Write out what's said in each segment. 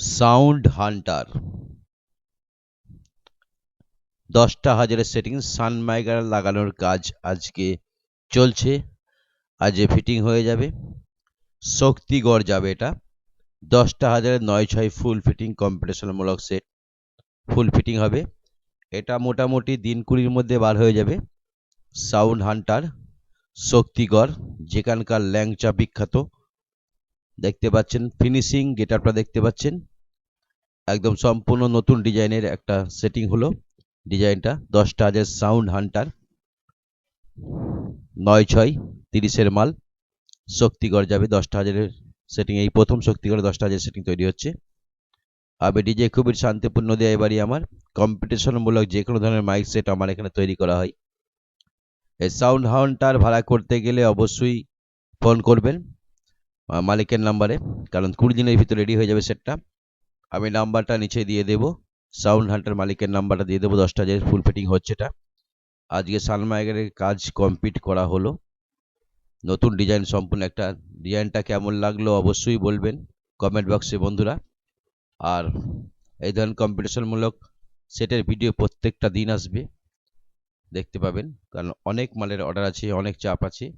Sound Hunter. দশটা হাজারের setting সানমাইকার লাগানোর কাজ আজকে চলছে। আজ ফিটিং হয়ে যাবে। শক্তিগড় যাবে এটা। দশটা হাজারের নয় ছয় ফুল ফিটিং, কম্পিটিশনমূলক সেট। ফুল ফিটিং হবে। এটা মোটামুটি দিন কুড়ির মধ্যে বার হয়ে যাবে। সাউন্ড হান্টার, শক্তিগড়, যেখানকার ল্যাংচা বিখ্যাত। দেখতে পাচ্ছেন, ফিনিশিং গেটআপটা দেখতে পাচ্ছেন। একদম সম্পূর্ণ নতুন ডিজাইনের একটা সেটিং হলো। ডিজাইনটা দশটা হাজার সাউন্ড হান্টার। নয় ছয় তিরিশের মাল। শক্তিগড় যাবে দশটা হাজারের সেটিং এই প্রথম শক্তিগড়ে দশটা হাজার সেটিং তৈরি হচ্ছে। আবে ডিজে খুবই শান্তিপূর্ণ দেয় এবারই আমার। কম্পিটিশনমূলক যে কোনো ধরনের মাইক সেট আমার এখানে তৈরি করা হয়। এই সাউন্ড হাউন্টার ভাড়া করতে গেলে অবশ্যই ফোন করবেন মালিকের নাম্বারে কারণ কুড়ি দিনের ভিতরে রেডি হয়ে যাবে সেটটা আমি নাম্বারটা নিচে দিয়ে দেবো। সাউন্ড হান্টার মালিকের নাম্বারটা দিয়ে দেবো। দশটা হাজার ফুল ফিটিং হচ্ছে এটা। আজকে সানমাইগারের কাজ কমপ্লিট করা হলো। নতুন ডিজাইন সম্পূর্ণ একটা ডিজাইনটা কেমন লাগল অবশ্যই বলবেন কমেন্ট বক্সে বন্ধুরা। আর এই ধরনের কম্পিটিশনমূলক সেটের ভিডিও প্রত্যেকটা দিন আসবে। দেখতে পাবেন। কারণ অনেক মালের অর্ডার আছে, অনেক চাপ আছে।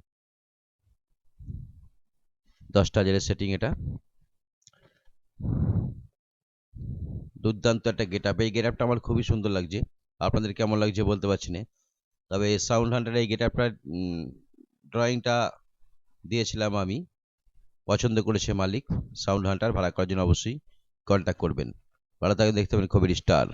দশটা হাজারের সেটিং এটা। দুর্দান্ত একটা গেট আপ এই গেট আপটা আমার খুবই সুন্দর লাগছে। আপনাদের কেমন লাগছে বলতে পারছি না। তবে সাউন্ড হান্টার এই গেট আপটার ড্রয়িংটা দিয়েছিলাম আমি। পছন্দ করেছে মালিক। সাউন্ড হান্টার ভাড়া করার জন্য অবশ্যই কন্ট্যাক্ট করবেন। ভালো থাকে দেখতে পাবেন, খুবই স্টার